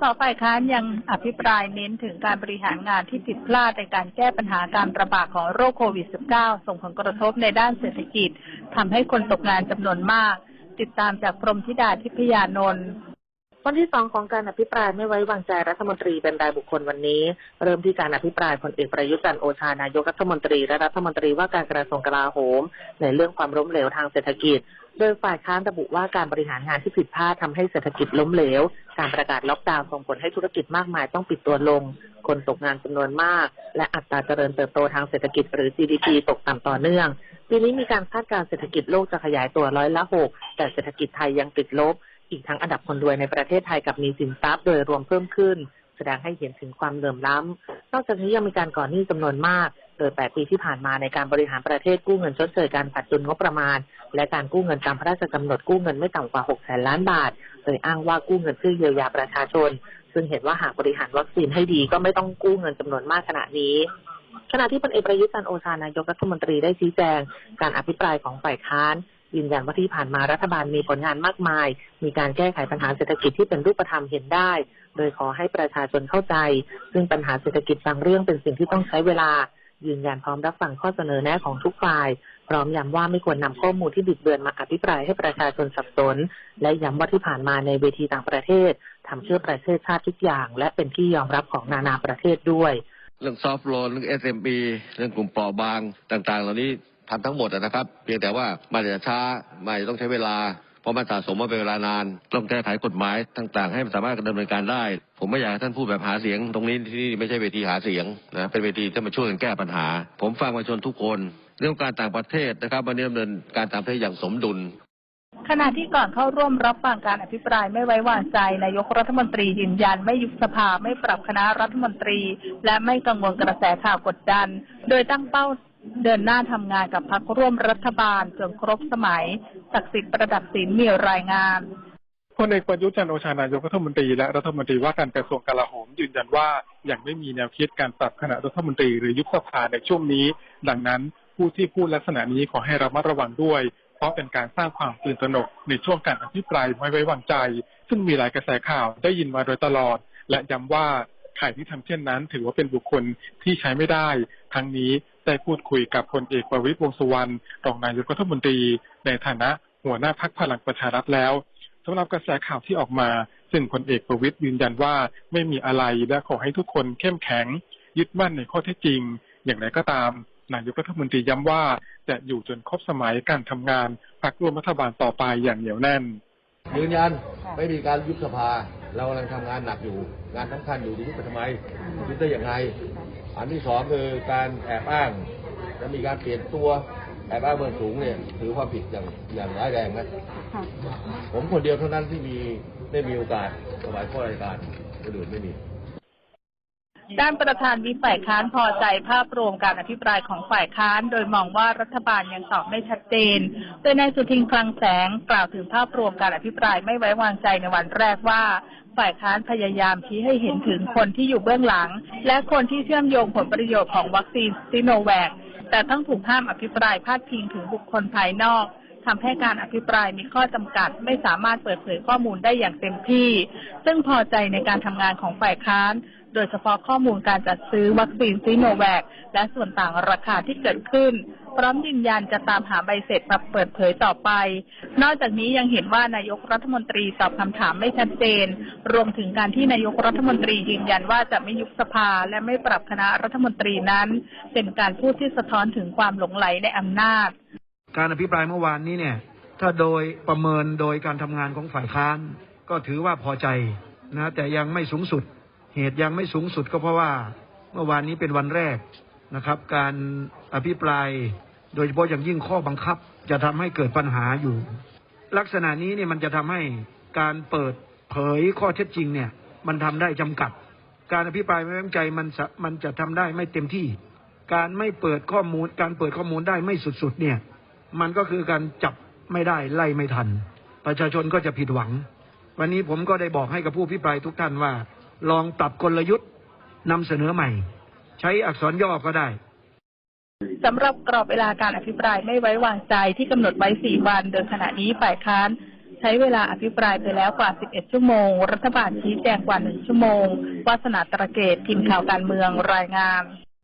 สฝ่ายค้านยังอภิปรายเน้นถึงการบริหารงานที่ผิดพลาดในการแก้ปัญหาการระบาดของโรคโควิด -19 ส่งผลกระทบในด้านเศรษฐกิจทำให้คนตกงานจำนวนมาก ติดตามจากพรหมธิดาทิพยานนท์ วันที่สองของการอภิปรายไม่ไว้วางใจรัฐมนตรีเป็นรายบุคคลวันนี้ เริ่มที่การอภิปรายพลเอกประยุทธ์จันทร์โอชานายกรัฐมนตรีและรัฐมนตรีว่าการกระทรวงกลาโหม ในเรื่องความล้มเหลวทางเศรษฐกิจ โดยฝ่ายค้านระบุว่าการบริหารงานที่ผิดพลาดทำให้เศรษฐกิจล้มเหลว การประกาศล็อกดาวน์ส่งผลให้ธุรกิจมากมายต้องปิดตัวลง คนตกงานจำนวนมาก และอัตราเจริญเติบโตทางเศรษฐกิจหรือ GDP ตกต่ำต่อเนื่องปีนี้มีการคาดการณ์เศรษฐกิจโลกจะขยายตัวร้อยละหกแต่เศรษฐกิจไทยยังติดลบ อีกทั้งอันดับคนรวยในประเทศไทยกับมีสินทรัพย์โดยรวมเพิ่มขึ้น แสดงให้เห็นถึงความเหลื่อมล้ำ นอกจากนี้ยังมีการก่อหนี้จำนวนมาก โดย 8 ปีที่ผ่านมาในการบริหารประเทศกู้เงินชดเชยการขาดดุลงบประมาณ และการกู้เงินตามพระราชกำหนดกู้เงินไม่ต่ำกว่า 6 แสนล้านบาท โดยอ้างว่ากู้เงินเพื่อเยียวยาประชาชน ซึ่งเห็นว่าหากบริหารวัคซีนให้ดีก็ไม่ต้องกู้เงินจำนวนมากขนาดนี้ขณะที่พลเอกประยุทธ์จันโอชานายกรัฐมนตรีได้ชี้แจง การอภิปรายของฝ่ายค้าน ยืนยันว่าที่ผ่านมารัฐบาลมีผลงานมากมาย มีการแก้ไขปัญหาเศรษฐกิจที่เป็นรูปธรรมเห็นได้ โดยขอให้ประชาชนเข้าใจ ซึ่งปัญหาเศรษฐกิจบางเรื่องเป็นสิ่งที่ต้องใช้เวลา ยืนยันพร้อมรับฟังข้อเสนอแนะของทุกฝ่าย พร้อมย้ำว่าไม่ควรนำข้อมูลที่บิดเบือนมาอภิปรายให้ประชาชนสับสน และย้ำว่าที่ผ่านมาในเวทีต่างประเทศทำเชื่อประเทศชาติทุกอย่าง และเป็นที่ยอมรับของนานาประเทศด้วย เรื่องซอฟท์โลนเรื่อง SMB เรื่องกลุ่มเปราะบางต่าง ๆ เหล่านี้ ทำทั้งหมดนะครับเพียงแต่ว่ามันจะช้ามันจะต้องใช้เวลาเพราะมันสะสมมาเป็นเวลานานต้องแก้ไขกฎหมายต่าง ๆ ให้มันสามารถดำเนินการได้ ผมไม่อยากให้ท่านพูดแบบหาเสียง ตรงนี้ที่นี่ไม่ใช่เวทีหาเสียงนะเป็นเวทีที่มาช่วยกันแก้ปัญหา ผมฟังประชาชนทุกคน เรื่องการต่างประเทศนะครับวันนี้ดำเนินการต่างประเทศอย่างสมดุลขณะที่ก่อนเข้าร่วมรับฟังการอภิปรายไม่ไว้วางใจนายกรัฐมนตรียืนยันไม่ยุบสภาไม่ปรับคณะรัฐมนตรี และไม่กังวลกระแสข่าวกดดัน โดยตั้งเป้า เดินหน้าทำงานกับพรรคร่วมรัฐบาลจนครบสมัยศักดิ์สิทธิ์ประดับศิลมีรายงานพลเอกประยุทธ์จันโอชานายกรัฐมนตรีและรัฐมนตรีว่าการกระทรวงกลาโหมยืนยันว่ายังไม่มีแนวคิดการปรับคณะรัฐมนตรีหรือยุบสภาในช่วงนี้ ดังนั้นผู้ที่พูดลักษณะนี้ขอให้ระมัดระวังด้วย เพราะเป็นการสร้างความตื่นตระหนกในช่วงการอภิปรายไม่ไว้วางใจ ซึ่งมีหลายกระแสข่าวได้ยินมาโดยตลอด และย้ำว่าใครที่ทำเช่นนั้น ถือว่าเป็นบุคคลที่ใช้ไม่ได้ ทั้งนี้ ได้พูดคุยกับพลเอกประวิตรวงสุวรรณรองนายกรัฐมนตรี ในฐานะหัวหน้าพักพลังประชารัฐแล้วสำหรับกระแสข่าวที่ออกมา ซึ่งพลเอกประวิตรยืนยันว่าไม่มีอะไรและขอให้ทุกคนเข้มแข็ง ยึดมั่นในข้อเท็จจริง อย่างไรก็ตามนายกรัฐมนตรีย้ำว่าจะอยู่จนครบสมัยการทำงานพักร่วมรัฐบาลต่อไปอย่างเหนียวแน่นยืนยันไม่มีการยุบสภา เรากำลังทำงานหนักอยู่ งานสำคัญอยู่จะยุบไปทำไมยุบได้อย่างไร อันที่สองคือการแอบอ้างจะมีการเปลี่ยนตัวแอบอ้างเบื้องสูงเนี่ยถือความผิดอย่างอย่างร้ายแรงนะผมคนเดียวเท่านั้นที่มีได้มีโอกาสถวายข้อรายการคนอื่นไม่มีด้านประธานวิปฝ่ายค้านพอใจภาพรวมการอภิปรายของฝ่ายค้าน โดยมองว่ารัฐบาลยังตอบไม่ชัดเจน โดยนายสุทินคลังแสงกล่าวถึงภาพรวมการอภิปรายไม่ไว้วางใจในวันแรกว่า ฝ่ายค้านพยายามชี้ให้เห็นถึงคนที่อยู่เบื้องหลัง และคนที่เชื่อมโยงผลประโยชน์ของวัคซีนซิโนแวคแต่ต้องถูกห้ามอภิปรายพาดพิงถึงบุคคลภายนอก ทำให้การอภิปรายมีข้อจำกัด ไม่สามารถเปิดเผยข้อมูลได้อย่างเต็มที่ ซึ่งพอใจในการทำงานของฝ่ายค้าน โดยเฉพาะข้อมูลการจัดซื้อวัคซีนซีโนแวคและส่วนต่างราคาที่เกิดขึ้น พร้อมยืนยันจะตามหาใบเสร็จมาเปิดเผยต่อไป นอกจากนี้ยังเห็นว่านายกรัฐมนตรีตอบคำถามไม่ชัดเจน รวมถึงการที่นายกรัฐมนตรียืนยันว่าจะไม่ยุบสภาและไม่ปรับคณะรัฐมนตรีนั้น เป็นการพูดที่สะท้อนถึงความหลงไหลในอำนาจ การอภิปรายเมื่อวานนี้เนี่ย ถ้าโดยประเมินโดยการทำงานของฝ่ายค้าน ก็ถือว่าพอใจนะแต่ยังไม่สูงสุด เหตุยังไม่สูงสุดก็เพราะว่าเมื่อวานนี้เป็นวันแรกนะครับ การอภิปรายโดยเฉพาะอย่างยิ่งข้อบังคับ จะทำให้เกิดปัญหาอยู่ ลักษณะนี้เนี่ยมันจะทำให้การเปิดเผยข้อเท็จจริงเนี่ย มันทำได้จำกัด การอภิปรายไม่ไว้วางใจมันสะมันจะทำได้ไม่เต็มที่ การไม่เปิดข้อมูล การเปิดข้อมูลได้ไม่สุดๆเนี่ย มันก็คือการจับไม่ได้ไล่ไม่ทัน ประชาชนก็จะผิดหวัง วันนี้ผมก็ได้บอกให้กับผู้พิปรายทุกท่านว่า ลองปรับกลยุทธ์นำเสนอใหม่ ใช้อักษรย่อก็ได้สำหรับกรอบเวลาการอภิปรายไม่ไว้วางใจที่กำหนดไว้ 4 วัน โดยขณะนี้ฝ่ายค้านใช้เวลาอภิปรายไปแล้วกว่า 11 ชั่วโมง รัฐบาลชี้แจงกว่า 1 ชั่วโมงวาสนาตระเกตทีมข่าวการเมืองรายงาน